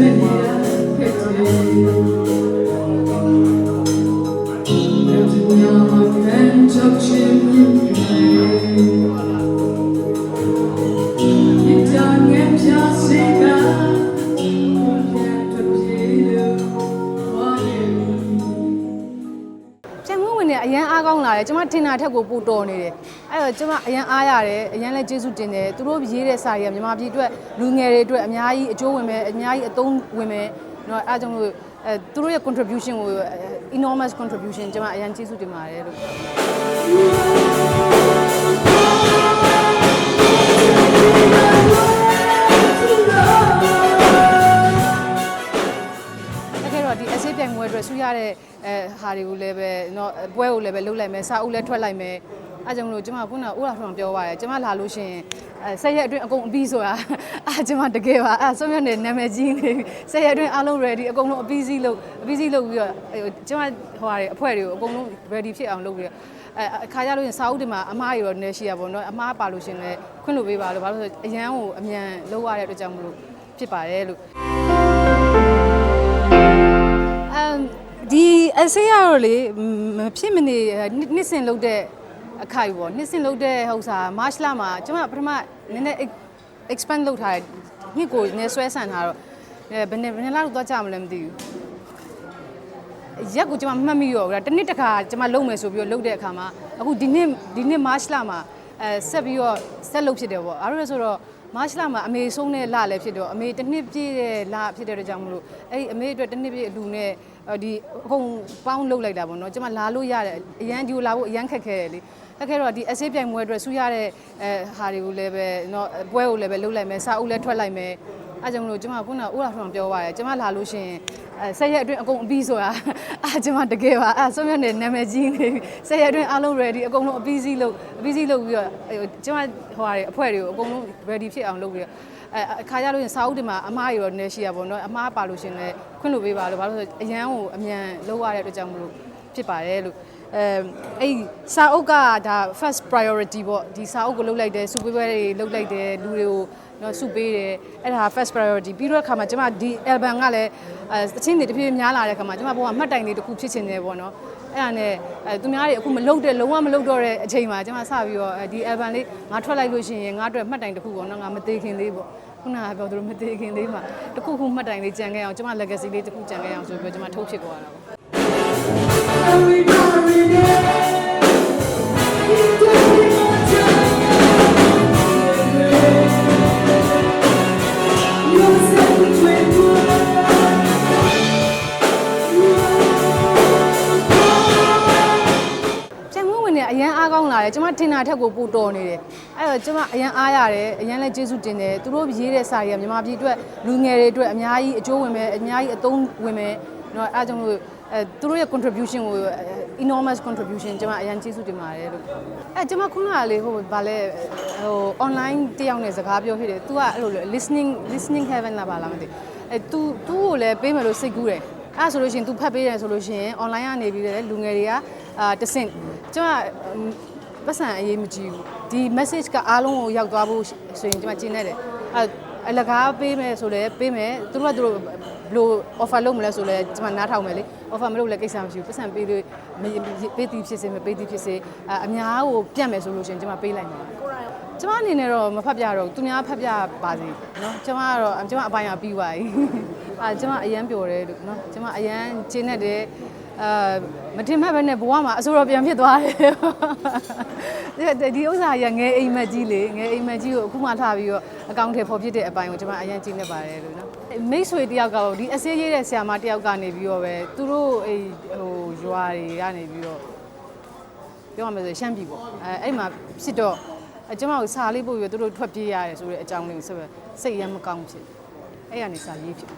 Amen. လည်းအရန်အားကောင်းလာတယ်ကျွန်မထင်တာထက်ကိုပိုတော်နေတယ်အဲ့တော့ကျွန်မအရန်အားရတယ်အရန်လည်းကျေးဇူးတင်တယ်သူတို့ရေးတဲ့စာတွေကမြန်မာပြည်အတွက်လူငယ်တွေအတွက်အများကြီးအကျိုးဝင်မယ်အများကြီးအသုံးဝင်မယ်နော်အားကြောင့်လို့အဲသူတို့ရဲ့ contribution ကို enormous contribution ကျွန်မအရန်ကျေးဇူးတင်ပါတယ်လို့ ရတဲ့အဲဟာတွေကိုလည်းပဲနော်ပွဲကိုလည်းပဲလုပ်လိုက်မယ်စာအုပ်လည်းထွက်လိုက်မယ်အဲကြောင့်မလို့ကျွန်မကခုနဦးရထွန်းပြောပါတယ်ကျွန်မလာလို့ရှင်အဲဆက်ရက်အတွင်းအကုန်အပြီးဆိုတာအာကျွန်မတကယ်ပါအဲဆုံးရနေနာမည်ကြီးနေဆက်ရက်အတွင်းအားလုံး ready အကုန်လုံးအပြီးစီးလုပ်အပြီးစီးလုပ်ပြီးတော့ကျွန်မဟိုဟာတွေအဖွဲတွေကိုအကုန်လုံး ready ဖြစ်အောင်လုပ်ပြီးတော့အဲအခါကြလို့ရင်စာအုပ်တွေမှာအမားတွေတော့နည်းရှိရပါတော့အမားပါလို့ရှင်လည်းခွင့်လို့ပေးပါလို့ဘာလို့ဆိုအရန်ကိုအမြန်လုပ်ရတဲ့အတွက်ကြောင့်မလို့ဖြစ်ပါတယ်လို့ um ဒီအဆေးရတော့လေမဖြစ်မနေနှစ်နှစ်စင်လုတ်တဲ့အခိုက်ပေါ့နှစ်စင်လုတ်တဲ့ဟိုစာမတ်လမှာကျွန်မပထမနည်းနည်း expand လုပ်ထားတယ်နှစ်ကိုနည်းဆွဲဆန်ထားတော့အဲဘယ်နဲ့ဘယ်နဲ့လောက်တော့ကြာမလဲမသိဘူးရက်ကိုကျွန်မမှတ်မိရောဘူးလားတစ်နှစ်တစ်ခါကျွန်မလုံမယ်ဆိုပြီးတော့လုံတဲ့အခါမှာအခုဒီနှစ်ဒီနှစ်မတ်လမှာအဲဆက်ပြီးတော့ဆက်လုပ်ဖြစ်တယ်ပေါ့အားရဆိုတော့ မတ်လမှာအမေဆုံးတဲ့လလည်းဖြစ်တော့အမေတစ်နှစ်ပြည့်တဲ့လဖြစ်တဲ့အတွက်ကြောင့်မလို့အဲ့ဒီအမေအတွက်တစ်နှစ်ပြည့်အလူနဲ့ဒီဟိုပေါင်းလုတ်လိုက်တာပေါ့နော်ကျွန်မလာလို့ရတယ်အရန်ဒီကိုလာဖို့အရန်ခက်ခဲတယ်လေခက်ခဲတော့ဒီအဆေးပြိုင်ပွဲအတွက်ဆူရတဲ့အဲဟာတွေကိုလည်းပဲနော်ပွဲကိုလည်းပဲလုတ်လိုက်မယ်စာအုပ်လည်းထွက်လိုက်မယ် အဲကြောင့်မလို့ကျွန်မခုနအိုးလာထွန်းပြောပါတယ်ကျွန်မလာလို့ရှိရင်အဲဆက်ရက်အတွင်းအကုန်အပြီးဆိုတာအဲကျွန်မတကယ်ပါအဲဆုံးရတဲ့နာမည်ကြီးနေပြီဆက်ရက်အတွင်းအားလုံး ready အကုန်လုံးအပြီးစီးလုပ်အပြီးစီးလုပ်ပြီးတော့အဲကျွန်မဟိုဟာတွေအဖွဲ့တွေကိုအကုန်လုံး ready ဖြစ်အောင်လုပ်ပြီးတော့အဲအခါကြလို့ရင်စာအုပ်တွေမှာအမားတွေတော့နည်းရှိရပါတော့အမားပါလို့ရှရင်လည်းခွင့်လို့ပေးပါလို့ဘာလို့လဲဆိုတော့အရန်ကိုအမြန်လုပ်ရတဲ့အတွက်ကြောင့်မလို့ဖြစ်ပါတယ်လို့အဲအဲ့စာအုပ်ကဒါ first priority ပေါ့ဒီစာအုပ်ကိုလုပ်လိုက်တယ်စုပေးပွဲတွေလုပ်လိုက်တယ်လူတွေကို နော်စုပေးတယ်အဲ့ဒါ first priority ပြီးတော့အခါမှာကျွန်မဒီ album ကလည်းအဲသချင်းတွေတဖြည်းဖြည်းများလာတဲ့အခါမှာကျွန်မဘောကမှတ်တိုင်လေးတစ်ခုဖြစ်ချင်တယ်ပေါ့နော်အဲ့ဒါနဲ့အဲသူများတွေအခုမလုတ်တဲ့လုံးဝမလုတ်တော့တဲ့အချိန်မှာကျွန်မစပြီးတော့ဒီ album လေးငါထွက်လိုက်လို့ရှိရင်ငါအတွက်မှတ်တိုင်တစ်ခုပေါ့နော်ငါမသေးခင်လေးပေါ့ခုနကပြောသလိုမသေးခင်လေးမှာတစ်ခုခုမှတ်တိုင်လေးကြံခဲ့အောင်ကျွန်မ legacy လေးတစ်ခုကြံခဲ့အောင်ဆိုပြီးတော့ကျွန်မထုတ်ဖြစ်သွားတာပေါ့ ရန်အားကောင်းလာတယ်ကျွန်မတင်တာထက်ကိုပိုတော်နေတယ်အဲ့တော့ကျွန်မအရန်အားရတယ်အရန်လည်းကျေးဇူးတင်တယ်သူတို့ရေးတဲ့စာတွေကမြန်မာပြည်အတွက်လူငယ်တွေအတွက်အများကြီးအကျိုးဝင်မယ်အများကြီးအသုံးဝင်မယ်နော်အားကြောင့်လို့အဲသူတို့ရဲ့ contribution ကို enormous contribution ကျွန်မအရန်ကျေးဇူးတင်ပါတယ်လို့အဲကျွန်မခုနကလေဟိုဗာလဲဟို online တယောက်နဲ့စကားပြောဖြစ်တယ် तू ကအဲ့လို listening listening heaven လာပါလားမသိအဲ तू तू ကိုလည်းပေးမယ်လို့စိတ်ကူးတယ်အဲ့ဆိုလို့ရှိရင် तू ဖတ်ပေးတယ်ဆိုလို့ရှိရင် online ကနေပြီးတော့လူငယ်တွေကအာတဆင့် ကျွန်မပတ်စံအရေးမကြည့်ဘူးဒီ message ကအားလုံးကိုရောက်သွားဖို့ဆိုရင်ကျွန်မကျင်းနေတယ်အဲအလကားပေးမယ်ဆိုလည်းပေးမယ်သူတို့ကသူတို့ဘယ်လို offer လုပ်မလဲဆိုလည်းကျွန်မနားထောင်မယ်လေ offer မလုပ်လည်းကိစ္စမရှိဘူးပတ်စံပေးလို့မပေးသည်ဖြစ်စေမပေးသည်ဖြစ်စေအအများကိုပြတ်မယ်ဆိုလို့ရှိရင်ကျွန်မပေးလိုက်မှာကျမအနေနဲ့တော့မဖတ်ပြတော့ဘူးသူများဖတ်ပြပါစေเนาะကျမကတော့ကျမအပိုင်းကပြီးသွားပြီအာကျမအရန်ပျော်တယ်လို့เนาะကျမအရန်ကျင်းနေတယ် အာမထင်မှတ်ပဲနဲ့ဘဝမှာအဆိုးရပြန်ဖြစ်သွားတယ်ဒီဥစ္စာရငယ်အိမ်မက်ကြီးလေငယ်အိမ်မက်ကြီးကိုအခုမှထပြီးတော့အကောင့်ထဲပေါ်ဖြစ်တဲ့အပိုင်းကိုကျွန်မအရင်ကြည့်နေပါတယ်လို့နော်မိတ်ဆွေတယောက်ကဒီအစေးရေးတဲ့ဆရာမတယောက်ကနေပြီးတော့ပဲသူတို့ဟိုရွာတွေကနေပြီးတော့ပြောရမယ်ဆိုရှမ်းပြည်ပေါ့အဲအဲ့မှာဖြစ်တော့ကျွန်မကိုစာလေးပို့ပြီးတော့သူတို့ထွက်ပြေးရတယ်ဆိုတဲ့အကြောင်းလေးကိုဆက်ပဲစိတ်ရမ်းမကောင်းဖြစ်အဲ့ရနေစာရေးဖြစ်